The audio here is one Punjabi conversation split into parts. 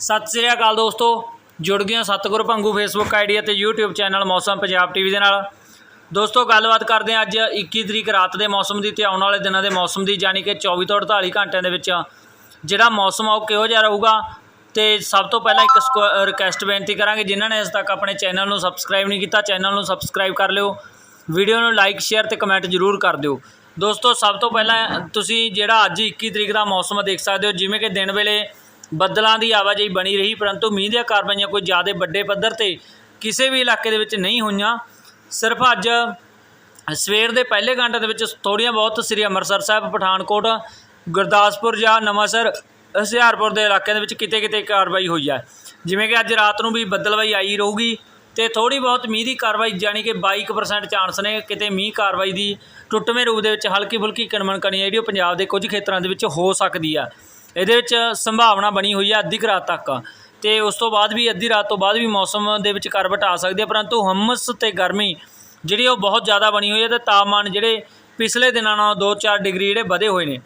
ਸਤਿ ਸ੍ਰੀ ਅਕਾਲ ਦੋਸਤੋ। ਜੁੜ ਗਏ ਹਾਂ ਸਤਿਗੁਰ ਭੰਗੂ ਫੇਸਬੁੱਕ ਆਈਡੀ ਅਤੇ YouTube channel Mausam Punjab TV ਦੇ ਨਾਲ। ਦੋਸਤੋ, ਗੱਲਬਾਤ ਕਰਦੇ ਹਾਂ ਅੱਜ 21 ਤਰੀਕ ਰਾਤ ਦੇ ਮੌਸਮ ਦੀ ਤੇ ਆਉਣ ਵਾਲੇ ਦਿਨਾਂ ਦੇ ਮੌਸਮ ਦੀ, ਯਾਨੀ ਕਿ 24 ਤੋਂ 48 ਘੰਟਿਆਂ ਦੇ ਵਿੱਚ। ਜਿਹੜਾ ਮੌਸਮ ਆ, ਉਹ ਕਿਹੋ ਜਿਹਾ ਰਹੂਗਾ? ਤੇ ਸਭ ਤੋਂ ਪਹਿਲਾਂ ਇੱਕ ਰਿਕਵੈਸਟ ਬੇਨਤੀ ਕਰਾਂਗੇ, ਜਿਨ੍ਹਾਂ ਨੇ ਅਜੇ ਤੱਕ ਆਪਣੇ ਚੈਨਲ ਨੂੰ ਸਬਸਕ੍ਰਾਈਬ ਨਹੀਂ ਕੀਤਾ, ਚੈਨਲ ਨੂੰ ਸਬਸਕ੍ਰਾਈਬ ਕਰ ਲਿਓ। ਵੀਡੀਓ ਨੂੰ ਲਾਈਕ ਸ਼ੇਅਰ ਤੇ ਕਮੈਂਟ ਜ਼ਰੂਰ ਕਰ ਦਿਓ। ਦੋਸਤੋ, ਸਭ ਤੋਂ ਪਹਿਲਾਂ ਤੁਸੀਂ ਜਿਹੜਾ ਅੱਜ 21 ਤਰੀਕ ਦਾ ਮੌਸਮ ਦੇਖ ਸਕਦੇ ਹੋ, ਜਿਵੇਂ ਕਿ ਦਿਨ ਵੇਲੇ ਬੱਦਲਾਂ ਦੀ ਆਵਾਜਾਈ ਬਣੀ ਰਹੀ, ਪਰੰਤੂ ਮੀਂਹ ਦੀਆਂ ਕਾਰਵਾਈਆਂ ਕੋਈ ਜ਼ਿਆਦਾ ਵੱਡੇ ਪੱਧਰ ਤੇ ਕਿਸੇ ਵੀ ਇਲਾਕੇ ਦੇ ਵਿੱਚ ਨਹੀਂ ਹੋਈਆਂ। ਸਿਰਫ ਅੱਜ ਸਵੇਰ ਦੇ ਪਹਿਲੇ ਘੰਟੇ ਦੇ ਵਿੱਚ ਥੋੜ੍ਹੀਆਂ ਬਹੁਤ ਸ੍ਰੀ ਅੰਮ੍ਰਿਤਸਰ ਸਾਹਿਬ, ਪਠਾਨਕੋਟ, ਗੁਰਦਾਸਪੁਰ ਜਾਂ ਨਵਾਂਸਰ, ਹੁਸ਼ਿਆਰਪੁਰ ਦੇ ਇਲਾਕਿਆਂ ਦੇ ਵਿੱਚ ਕਿਤੇ ਕਿਤੇ ਕਾਰਵਾਈ ਹੋਈ ਹੈ ਜਿਵੇਂ ਕਿ ਅੱਜ ਰਾਤ ਨੂੰ ਵੀ ਬੱਦਲਵਾਈ ਆਈ ਰਹੂਗੀ ਤੇ ਥੋੜੀ ਬਹੁਤ ਮੀਂਹ ਦੀ ਕਾਰਵਾਈ ਜਾਨੀ ਕਿ 22% ਚਾਂਸ ਨੇ ਕਿਤੇ ਮੀਂਹ ਕਾਰਵਾਈ ਦੀ ਟੁੱਟਵੇਂ ਰੂਪ ਦੇ ਵਿੱਚ ਹਲਕੀ ਫੁਲਕੀ ਕਣਮਣ ਕਣੀ ਜਿਹੜੀ ਉਹ ਪੰਜਾਬ ਦੇ ਕੁਝ ਖੇਤਰਾਂ ਦੇ ਵਿੱਚ ਹੋ ਸਕਦੀ ਆ। ਇਹਦੇ ਵਿੱਚ ਸੰਭਾਵਨਾ ਬਣੀ ਹੋਈ ਹੈ ਅੱਧੀ ਕੁ ਰਾਤ ਤੱਕ। ਤੇ ਉਸ ਤੋਂ ਬਾਅਦ ਵੀ ਅੱਧੀ ਰਾਤ ਤੋਂ ਬਾਅਦ ਵੀ ਮੌਸਮ ਦੇ ਵਿੱਚ ਕਰਵਟ ਆ ਸਕਦੀ ਹੈ ਪਰੰਤੂ ਹਮਸ ਤੇ ਗਰਮੀ ਜਿਹੜੀ ਉਹ ਬਹੁਤ ਜ਼ਿਆਦਾ ਬਣੀ ਹੋਈ ਹੈ ਤੇ ਤਾਪਮਾਨ ਜਿਹੜੇ ਪਿਛਲੇ ਦਿਨਾਂ ਨਾਲੋਂ 2-4 ਡਿਗਰੀ ਜਿਹੜੇ ਵਧੇ ਹੋਏ ਨੇ।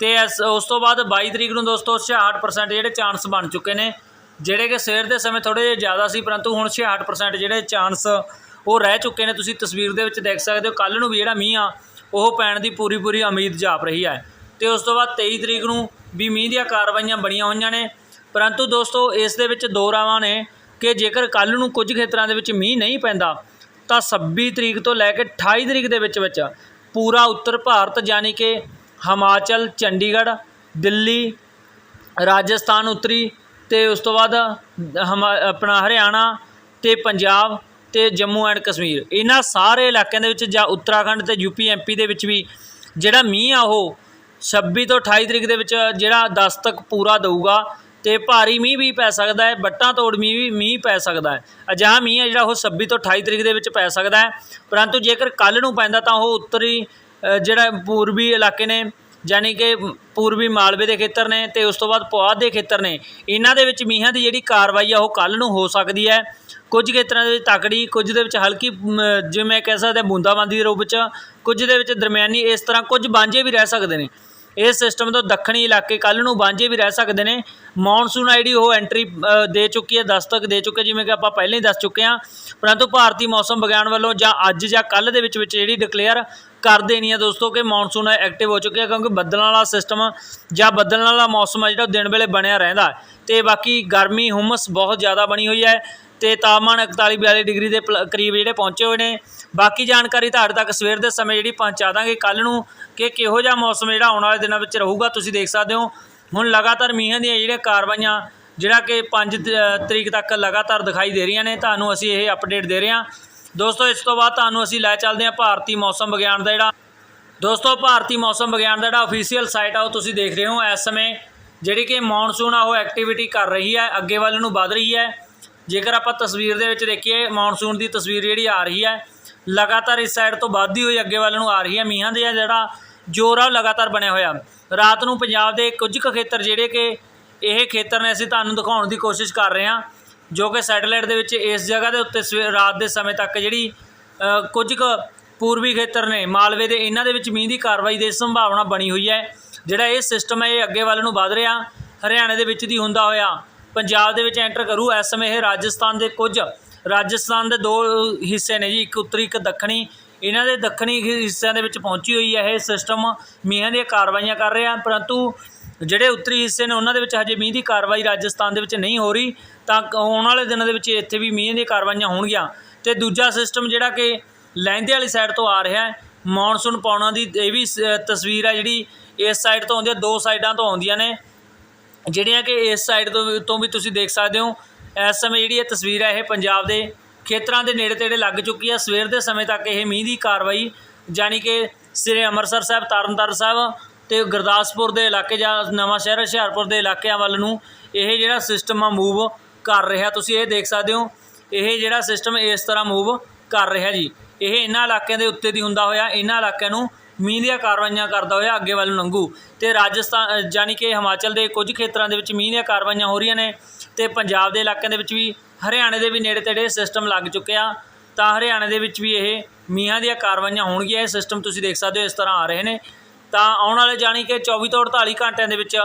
ਤੇ ਉਸ ਤੋਂ ਬਾਅਦ 22 ਤਰੀਕ ਨੂੰ ਦੋਸਤੋ 66% ਜਿਹੜੇ ਚਾਂਸ ਬਣ ਚੁੱਕੇ ਨੇ, ਜਿਹੜੇ ਕਿ ਸਵੇਰ ਦੇ ਸਮੇਂ ਥੋੜੇ ਜਿਹੇ ਜ਼ਿਆਦਾ ਸੀ, ਪਰੰਤੂ ਹੁਣ 66% ਜਿਹੜੇ ਚਾਂਸ ਉਹ ਰਹਿ ਚੁੱਕੇ ਨੇ। ਤੁਸੀਂ ਤਸਵੀਰ ਦੇ ਵਿੱਚ ਦੇਖ ਸਕਦੇ ਹੋ ਕੱਲ ਨੂੰ ਵੀ ਜਿਹੜਾ ਮੀਂਹ ਆ, ਉਹ ਪੈਣ ਦੀ ਪੂਰੀ ਪੂਰੀ ਉਮੀਦ ਜਾਪ ਰਹੀ ਹੈ ਤੇ ਉਸ ਤੋਂ ਬਾਅਦ 23 ਤਰੀਕ ਨੂੰ ਵੀ ਮੀਂਹ ਦੀਆਂ ਕਾਰਵਾਈਆਂ ਬਣੀਆਂ ਹੋਈਆਂ ਨੇ। ਪਰੰਤੂ ਦੋਸਤੋ, ਇਸ ਦੇ ਵਿੱਚ ਦੋ ਰਾਵਾਂ ਨੇ ਕਿ ਜੇਕਰ ਕੱਲ ਨੂੰ ਕੁਝ ਖੇਤਰਾਂ ਦੇ ਵਿੱਚ ਮੀਂਹ ਨਹੀਂ ਪੈਂਦਾ, ਤਾਂ 26 ਤਰੀਕ ਤੋਂ ਲੈ ਕੇ 28 ਤਰੀਕ ਦੇ ਵਿੱਚ ਵਿੱਚ ਪੂਰਾ ਉੱਤਰ ਭਾਰਤ ਯਾਨੀ ਕਿ ਹਿਮਾਚਲ, ਚੰਡੀਗੜ੍ਹ, ਦਿੱਲੀ, ਰਾਜਸਥਾਨ ਉੱਤਰੀ ਤੇ ਉਸ ਤੋਂ ਬਾਅਦ ਹਮਾ- ਆਪਣਾ ਹਰਿਆਣਾ ਤੇ ਪੰਜਾਬ ਤੇ ਜੰਮੂ ਐਂਡ ਕਸ਼ਮੀਰ। ਇਹਨਾਂ ਸਾਰੇ ਇਲਾਕਿਆਂ ਦੇ ਵਿੱਚ ਜਾਂ ਉੱਤਰਾਖੰਡ ਤੇ ਯੂਪੀ ਐਮਪੀ ਦੇ ਵਿੱਚ ਵੀ ਜਿਹੜਾ ਮੀਂਹ ਆ ਉਹ 26 ਤੋਂ 28 ਤਰੀਕ ਦੇ ਵਿੱਚ ਜਿਹੜਾ ਦਸਤਕ ਪੂਰਾ ਦਊਗਾ ਤੇ ਭਾਰੀ ਮੀਂਹ ਵੀ ਪੈ ਸਕਦਾ ਹੈ ਬੱਟਾਂ ਤੋੜ ਮੀਂਹ ਵੀ ਮੀਂਹ ਪੈ ਸਕਦਾ ਹੈ। ਅਜਿਹਾ ਮੀਂਹ ਹੈ ਜਿਹੜਾ ਉਹ 26 ਤੋਂ 28 ਤਰੀਕ ਦੇ ਵਿੱਚ ਪੈ ਸਕਦਾ ਹੈ। ਪਰੰਤੂ ਜੇਕਰ ਕੱਲ ਨੂੰ ਪੈਂਦਾ ਤਾਂ ਉਹ ਉੱਤਰੀ ਜਿਹੜਾ ਪੂਰਬੀ ਇਲਾਕੇ ਨੇ, ਯਾਨੀ ਕਿ ਪੂਰਬੀ ਮਾਲਵੇ ਦੇ ਖੇਤਰ ਨੇ ਤੇ ਉਸ ਤੋਂ ਬਾਅਦ ਪੁਆਧ ਦੇ ਖੇਤਰ ਨੇ, ਇਹਨਾਂ ਦੇ ਵਿੱਚ ਮੀਂਹਾਂ ਦੀ ਜਿਹੜੀ ਕਾਰਵਾਈ ਆ ਉਹ ਕੱਲ ਨੂੰ ਹੋ ਸਕਦੀ ਹੈ। ਕੁਝ ਖੇਤਰਾਂ ਦੇ ਵਿੱਚ ਤਕੜੀ, ਕੁਝ ਦੇ ਵਿੱਚ ਹਲਕੀ ਜਿਵੇਂ ਕਹਿ ਸਕਦੇ ਬੂੰਦਾਬਾਂਦੀ ਦੇ ਰੂਪ ਵਿੱਚ, ਕੁਝ ਦੇ ਵਿੱਚ ਦਰਮਿਆਨੀ ਇਸ ਤਰ੍ਹਾਂ ਕੁਝ ਬਾਂਝੇ ਵੀ ਰਹਿ ਸਕਦੇ ਨੇ। ਇਸ ਸਿਸਟਮ ਤੋਂ ਦੱਖਣੀ ਇਲਾਕੇ ਕੱਲ ਨੂੰ ਵਾਂਝੇ ਵੀ ਰਹਿ ਸਕਦੇ ਨੇ। ਮੌਨਸੂਨ ਆਈਡੀ ਉਹ ਐਂਟਰੀ ਦੇ ਚੁੱਕੀ ਹੈ, ਦਸਤਕ ਦੇ ਚੁੱਕੇ ਜਿਵੇਂ ਕਿ ਆਪਾਂ ਪਹਿਲਾਂ ਹੀ ਦੱਸ ਚੁੱਕੇ ਹਾਂ। ਪਰੰਤੂ ਭਾਰਤੀ ਮੌਸਮ ਵਿਗਿਆਨ ਵੱਲੋਂ ਜਾਂ ਅੱਜ ਜਾਂ ਕੱਲ ਦੇ ਵਿੱਚ ਵਿੱਚ ਜਿਹੜੀ ਡਿਕਲੇਅਰ ਕਰ ਦੇਣੀ ਹੈ ਦੋਸਤੋ ਕਿ ਮੌਨਸੂਨ ਐਕਟਿਵ ਹੋ ਚੁੱਕੀ ਹੈ ਕਿਉਂਕਿ ਬੱਦਲਾਂ ਵਾਲਾ ਸਿਸਟਮ ਜਾਂ ਬੱਦਲਾਂ ਵਾਲਾ ਮੌਸਮ ਹੈ ਜਿਹੜਾ ਦਿਨ ਵੇਲੇ ਬਣਿਆ ਰਹਿੰਦਾ। ਹੈ। ਤੇ ਬਾਕੀ ਗਰਮੀ, ਹੁਮਸ ਬਹੁਤ ਜ਼ਿਆਦਾ ਬਣੀ ਹੋਈ ਹੈ। ਤੇ ਤਾਪਮਾਨ 41 42 ਡਿਗਰੀ ਦੇ ਪਲ- ਕਰੀਬ ਜਿਹੜੇ ਪਹੁੰਚੇ ਹੋਏ ਨੇ। ਬਾਕੀ ਜਾਣਕਾਰੀ ਤੁਹਾਡੇ ਤੱਕ ਸਵੇਰ ਦੇ ਸਮੇਂ ਜਿਹੜੀ ਪਹੁੰਚਾ ਦਾਂਗੇ। ਕੱਲ ਨੂੰ ਕਿ ਕਿਹੋ ਜਿਹਾ ਮੌਸਮ ਜਿਹੜਾ ਆਉਣ ਵਾਲੇ ਦਿਨਾਂ ਵਿੱਚ ਰਹੂਗਾ, ਤੁਸੀਂ ਦੇਖ ਸਕਦੇ ਹੋ। ਹੁਣ ਲਗਾਤਾਰ ਮੀਂਹਾਂ ਦੀਆਂ ਜਿਹੜੀਆਂ ਕਾਰਵਾਈਆਂ, ਜਿਹੜਾ ਕਿ 5 ਤਰੀਕ ਤੱਕ ਲਗਾਤਾਰ ਦਿਖਾਈ ਦੇ ਰਹੀਆਂ ਨੇ, ਤੁਹਾਨੂੰ ਅਸੀਂ ਇਹ ਅਪਡੇਟ ਦੇ ਰਹੇ ਹਾਂ। ਦੋਸਤੋ, ਇਸ ਤੋਂ ਬਾਅਦ ਤੁਹਾਨੂੰ ਅਸੀਂ ਲੈ ਚੱਲਦੇ ਹਾਂ ਭਾਰਤੀ ਮੌਸਮ ਵਿਗਿਆਨ ਦਾ ਜਿਹੜਾ। ਦੋਸਤੋ, ਭਾਰਤੀ ਮੌਸਮ ਵਿਗਿਆਨ ਦਾ ਜਿਹੜਾ ਅਫੀਸ਼ੀਅਲ ਸਾਈਟ ਆ, ਉਹ ਤੁਸੀਂ ਦੇਖ ਰਹੇ ਹੋ ਇਸ ਸਮੇਂ। ਜਿਹੜੀ ਕਿ ਮੌਨਸੂਨ ਆ, ਉਹ ਐਕਟੀਵਿਟੀ ਕਰ ਰਹੀ ਹੈ, ਅੱਗੇ ਵੱਲ ਨੂੰ ਵੱਧ ਰਹੀ ਹੈ। ਜੇਕਰ ਆਪਾਂ ਤਸਵੀਰ ਦੇ ਵਿੱਚ ਦੇਖੀਏ ਮੌਨਸੂਨ ਦੀ ਤਸਵੀਰ ਜਿਹੜੀ ਆ ਰਹੀ ਹੈ, ਲਗਾਤਾਰ ਇਸ ਸਾਈਡ ਤੋਂ ਵੱਧਦੀ ਹੋਈ, ਅੱਗੇ ਵੱਲ ਨੂੰ ਆ ਰਹੀ ਹੈ, ਮੀਂਹਾਂ ਦੇ ਜਿਹੜਾ ਜੋਰ ਆ ਉਹ ਲਗਾਤਾਰ ਬਣਿਆ ਹੋਇਆ। ਰਾਤ ਨੂੰ ਪੰਜਾਬ ਦੇ ਕੁਝ ਕੁ ਖੇਤਰ ਜਿਹੜੇ ਕਿ ਇਹ ਖੇਤਰ ਨੇ, ਅਸੀਂ ਤੁਹਾਨੂੰ ਦਿਖਾਉਣ ਦੀ ਕੋਸ਼ਿਸ਼ ਕਰ ਰਹੇ ਹਾਂ, ਜੋ ਕਿ ਸੈਟੇਲਾਈਟ ਦੇ ਵਿੱਚ ਇਸ ਜਗ੍ਹਾ ਦੇ ਉੱਤੇ ਸਵੇ- ਰਾਤ ਦੇ ਸਮੇਂ ਤੱਕ ਜਿਹੜੀ ਕੁਝ ਕੁ ਪੂਰਬੀ ਖੇਤਰ ਨੇ, ਮਾਲਵੇ ਦੇ, ਇਹਨਾਂ ਦੇ ਵਿੱਚ ਮੀਂਹ ਦੀ ਕਾਰਵਾਈ ਦੀ ਸੰਭਾਵਨਾ ਬਣੀ ਹੋਈ ਹੈ, ਜਿਹੜਾ ਇਹ ਸਿਸਟਮ ਹੈ, ਇਹ ਅੱਗੇ ਵੱਲ ਨੂੰ ਵਧ ਰਿਹਾ, ਹਰਿਆਣੇ ਦੇ ਵਿੱਚ ਦੀ ਹੁੰਦਾ ਹੋਇਆ। ਪੰਜਾਬ ਦੇ ਵਿੱਚ ਐਂਟਰ ਕਰੂ। ਇਸ ਸਮੇਂ ਇਹ ਰਾਜਸਥਾਨ ਦੇ ਕੁਝ ਰਾਜਸਥਾਨ ਦੇ ਦੋ ਹਿੱਸੇ ਨੇ ਜੀ। ਇੱਕ ਉੱਤਰੀ, ਇੱਕ ਦੱਖਣੀ। ਇਹਨਾਂ ਦੇ ਦੱਖਣੀ ਹਿੱਸਿਆਂ ਦੇ ਵਿੱਚ ਪਹੁੰਚੀ ਹੋਈ ਹੈ ਇਹ ਸਿਸਟਮ ਮੀਂਹਾਂ ਦੀਆਂ ਕਾਰਵਾਈਆਂ ਕਰ ਰਿਹਾ ਪਰੰਤੂ ਜਿਹੜੇ ਉੱਤਰੀ ਹਿੱਸੇ ਨੇ ਉਹਨਾਂ ਦੇ ਵਿੱਚ ਹਜੇ ਮੀਂਹ ਦੀ ਕਾਰਵਾਈ ਰਾਜਸਥਾਨ ਦੇ ਵਿੱਚ ਨਹੀਂ ਹੋ ਰਹੀ। ਤਾਂ ਆਉਣ ਵਾਲੇ ਦਿਨਾਂ ਦੇ ਵਿੱਚ ਇੱਥੇ ਵੀ ਮੀਂਹ ਦੀਆਂ ਕਾਰਵਾਈਆਂ ਹੋਣਗੀਆਂ। ਤੇ ਦੂਜਾ ਸਿਸਟਮ ਜਿਹੜਾ ਕਿ ਲਹਿੰਦੇ ਵਾਲੀ ਸਾਈਡ ਤੋਂ ਆ ਰਿਹਾ ਹੈ। ਮੌਨਸੂਨ ਪਾਉਣਾ ਦੀ ਇਹ ਵੀ ਸ- ਤਸਵੀਰ ਹੈ ਜਿਹੜੀ ਇਸ ਸਾਈਡ ਤੋਂ ਆਉਂਦੀ ਹੈ, ਦੋ ਸਾਈਡਾਂ ਤੋਂ ਆਉਂਦੀਆਂ ਨੇ। ਜਿਹੜੀਆਂ ਕਿ ਇਸ ਸਾਈਡ ਤੋਂ ਵੀ- ਤੋਂ ਵੀ ਤੁਸੀਂ ਦੇਖ ਸਕਦੇ ਹੋ, ਇਸ ਸਮੇਂ ਜਿਹੜੀ ਇਹ ਤਸਵੀਰ ਹੈ, ਇਹ ਪੰਜਾਬ ਦੇ ਖੇਤਰਾਂ ਦੇ ਨੇੜੇ ਤੇੜੇ ਲੱਗ ਚੁੱਕੀ ਹੈ। ਸਵੇਰ ਦੇ ਸਮੇਂ ਤੱਕ ਇਹ ਮੀਂਹ ਦੀ ਕਾਰਵਾਈ ਜਾਨੀ ਕਿ ਸ੍ਰੀ ਅੰਮ੍ਰਿਤਸਰ ਸਾਹਿਬ, ਤਰਨਤਾਰਨ ਸਾਹਿਬ ਤੇ ਗੁਰਦਾਸਪੁਰ ਦੇ ਇਲਾਕੇ ਜਾਂ ਨਵਾਂ ਸ਼ਹਿਰ ਹੁਸ਼ਿਆਰਪੁਰ ਦੇ ਇਲਾਕਿਆਂ ਵੱਲ ਨੂੰ ਇਹ ਜਿਹੜਾ ਸਿਸਟਮ ਆ ਮੂਵ ਕਰ ਰਿਹਾ। ਤੁਸੀਂ ਇਹ ਦੇਖ ਸਕਦੇ ਹੋ, ਇਹ ਜਿਹੜਾ ਸਿਸਟਮ ਇਸ ਤਰ੍ਹਾਂ ਮੂਵ ਕਰ ਰਿਹਾ ਜੀ। ਇਹ ਇਹਨਾਂ ਇਲਾਕਿਆਂ ਦੇ ਉੱਤੇ ਦੀ ਹੁੰਦਾ ਹੋਇਆ, ਇਹਨਾਂ ਇਲਾਕਿਆਂ ਨੂੰ ਮੀਂਹ ਦੀਆਂ ਕਾਰਵਾਈਆਂ ਕਰਦਾ ਹੋਇਆ ਅੱਗੇ ਵੱਲ ਲੰਘੂ। ਤੇ ਰਾਜਸਥਾਨ ਜਾਨੀ ਕਿ ਹਿਮਾਚਲ ਦੇ ਕੁਝ ਖੇਤਰਾਂ ਦੇ ਵਿੱਚ ਮੀਂਹ ਦੀਆਂ ਕਾਰਵਾਈਆਂ ਹੋ ਰਹੀਆਂ ਨੇ ਤੇ ਪੰਜਾਬ ਦੇ ਇਲਾਕਿਆਂ ਦੇ ਵਿੱਚ ਵੀ ਹਰਿਆਣੇ ਦੇ ਵੀ ਨੇੜੇ ਤੇੜੇ ਸਿਸਟਮ ਲੱਗ ਚੁੱਕਿਆ ਤਾਂ ਹਰਿਆਣੇ ਦੇ ਵਿੱਚ ਵੀ ਇਹ ਮੀਂਹਾਂ ਦੀਆਂ ਕਾਰਵਾਈਆਂ ਹੋਣਗੀਆਂ, ਇਹ ਸਿਸਟਮ ਤੁਸੀਂ ਦੇਖ ਸਕਦੇ ਹੋ ਇਸ ਤਰ੍ਹਾਂ ਆ ਰਹੇ ਨੇ। ਤਾਂ ਆਉਣ ਵਾਲੇ ਜਾਣੀ ਕਿ 24 ਤੋਂ 48 ਘੰਟਿਆਂ ਦੇ ਵਿੱਚ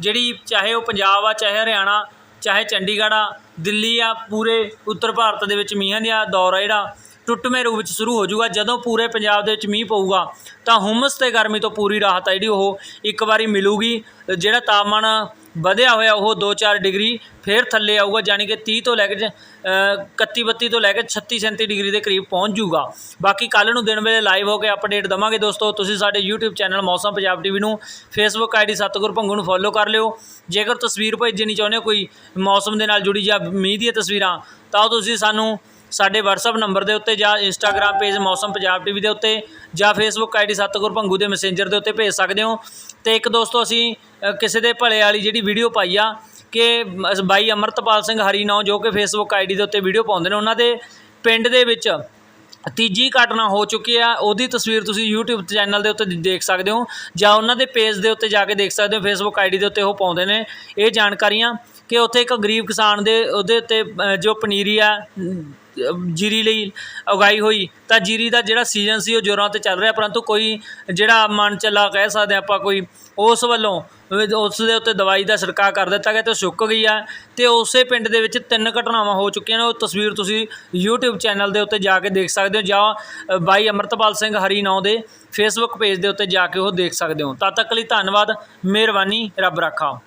ਜਿਹੜੀ ਚਾਹੇ ਉਹ ਪੰਜਾਬ ਆ, ਚਾਹੇ ਹਰਿਆਣਾ, ਚਾਹੇ ਚੰਡੀਗੜ੍ਹ ਆ, ਦਿੱਲੀ ਆ, ਪੂਰੇ ਉੱਤਰ ਭਾਰਤ ਦੇ ਵਿੱਚ ਮੀਂਹਾਂ ਦਾ ਦੌਰ ਆ ਜਿਹੜਾ। ਟੁੱਟਵੇਂ ਰੂਪ ਵਿੱਚ ਸ਼ੁਰੂ ਹੋ ਜਾਊਗਾ। ਜਦੋਂ ਪੂਰੇ ਪੰਜਾਬ ਦੇ ਵਿੱਚ ਮੀਂਹ ਪਊਗਾ, ਤਾਂ ਹੁਮਸ ਤੇ ਗਰਮੀ ਤੋਂ ਪੂਰੀ ਰਾਹਤ ਆ ਜਿਹੜੀ ਉਹ ਇੱਕ ਵਾਰੀ ਮਿਲੂਗੀ। ਜਿਹੜਾ ਤਾਪਮਾਨ ਵਧਿਆ ਹੋਇਆ, ਉਹ 2-4 ਡਿਗਰੀ ਫੇਰ ਥੱਲੇ ਆਊਗਾ ਯਾਨੀ ਕਿ 30 ਤੋਂ ਲੈ ਕੇ 31 32 ਤੋਂ ਲੈ ਕੇ 36 37 ਡਿਗਰੀ ਦੇ ਕਰੀਬ ਪਹੁੰਚ ਜਾਊਗਾ। ਬਾਕੀ ਕੱਲ ਨੂੰ ਦਿਨ ਵੇਲੇ ਲਾਈਵ ਹੋ ਕੇ ਅਪਡੇਟ ਦਵਾਂਗੇ ਦੋਸਤੋ। ਤੁਸੀਂ ਸਾਡੇ YouTube channel Mausam Punjab TV ਨੂੰ, Facebook ਆਈਡੀ ਸਤਗੁਰ ਭੰਗੂ ਨੂੰ ਫੋਲੋ ਕਰ ਲਿਓ। ਜੇਕਰ ਤਸਵੀਰ ਭੇਜਣੀ ਚਾਹੁੰਦੇ ਹੋ, ਕੋਈ ਮੌਸਮ ਦੇ ਨਾਲ ਜੁੜੀ ਜਾਂ ਮੀਂਹ ਦੀਆਂ ਤਸਵੀਰਾਂ, ਤਾਂ ਉਹ ਤੁਸੀਂ ਸਾਨੂੰ ਸਾਡੇ WhatsApp ਨੰਬਰ ਦੇ ਉੱਤੇ ਜਾਂ Instagram ਪੇਜ ਮੌਸਮ ਪੰਜਾਬ ਟੀਵੀ ਦੇ ਉੱਤੇ ਜਾਂ Facebook ਆਈਡੀ ਸਤਗੁਰ ਭੰਗੂ ਦੇ ਮੈਸੇਂਜਰ ਦੇ ਉੱਤੇ ਭੇਜ ਸਕਦੇ ਹੋ। ਤੇ ਇੱਕ ਦੋਸਤੋ ਅਸੀਂ ਕਿਸੇ ਦੇ ਭਲੇ ਵਾਲੀ ਜਿਹੜੀ ਵੀਡੀਓ ਪਾਈ ਆ ਕਿ ਬਾਈ ਅਮਰਤਪਾਲ ਸਿੰਘ ਹਰੀਨੌ ਜੋ ਕਿ Facebook ਆਈਡੀ ਦੇ ਉੱਤੇ ਵੀਡੀਓ ਪਾਉਂਦੇ ਨੇ, ਉਹਨਾਂ ਦੇ ਪਿੰਡ ਦੇ ਵਿੱਚ ਤੀਜੀ ਘਟਨਾ ਹੋ ਚੁੱਕੀ ਆ। ਉਹਦੀ ਤਸਵੀਰ ਤੁਸੀਂ YouTube ਚੈਨਲ ਦੇ ਉੱਤੇ ਦੇਖ ਸਕਦੇ ਹੋ ਜਾਂ ਉਹਨਾਂ ਦੇ ਪੇਜ ਦੇ ਉੱਤੇ ਜਾ ਕੇ ਦੇਖ ਸਕਦੇ ਹੋ, Facebook ਆਈਡੀ ਦੇ ਉੱਤੇ ਉਹ ਪਾਉਂਦੇ ਨੇ। ਇਹ ਜਾਣਕਾਰੀਆਂ ਕਿ ਉੱਥੇ ਇੱਕ ਗਰੀਬ ਕਿਸਾਨ ਦੇ, ਉਹਦੇ ਉੱਤੇ ਜੋ ਪਨੀਰੀ ਆ ਜੀਰੀ ਲਈ ਉਗਾਈ ਹੋਈ, ਤਾਂ ਜੀਰੀ ਦਾ ਜਿਹੜਾ ਸੀਜ਼ਨ ਸੀ ਉਹ ਜ਼ੋਰਾਂ ਤੇ ਚੱਲ ਰਿਹਾ, ਪਰੰਤੂ ਕੋਈ ਜਿਹੜਾ ਮਨ ਚੱਲਾ ਕਹਿ ਸਕਦੇ ਆਪਾਂ ਕੋਈ, ਉਸ ਵੱਲੋਂ ਉਸ ਦੇ ਉੱਤੇ ਦਵਾਈ ਦਾ ਛਿੜਕਾਅ ਕਰ ਦਿੱਤਾ ਗਿਆ ਤੇ ਸੁੱਕ ਗਈ ਆ, ਤੇ ਉਸੇ ਪਿੰਡ ਦੇ ਵਿੱਚ ਤਿੰਨ ਘਟਨਾਵਾਂ ਹੋ ਚੁੱਕੀਆਂ ਨੇ, ਉਹ ਤਸਵੀਰ ਤੁਸੀਂ YouTube ਚੈਨਲ ਦੇ ਉੱਤੇ ਜਾ ਕੇ ਦੇਖ ਸਕਦੇ ਹੋ, ਜਾਂ ਬਾਈ ਅਮਰਤਪਾਲ ਸਿੰਘ ਹਰੀ ਨੌ ਦੇ ਫੇਸਬੁੱਕ ਪੇਜ ਦੇ ਉੱਤੇ ਜਾ ਕੇ ਉਹ ਦੇਖ ਸਕਦੇ ਹੋ। ਤਦ ਤੱਕ ਲਈ ਧੰਨਵਾਦ, ਮਿਹਰਬਾਨੀ, ਰੱਬ ਰਾਖਾ।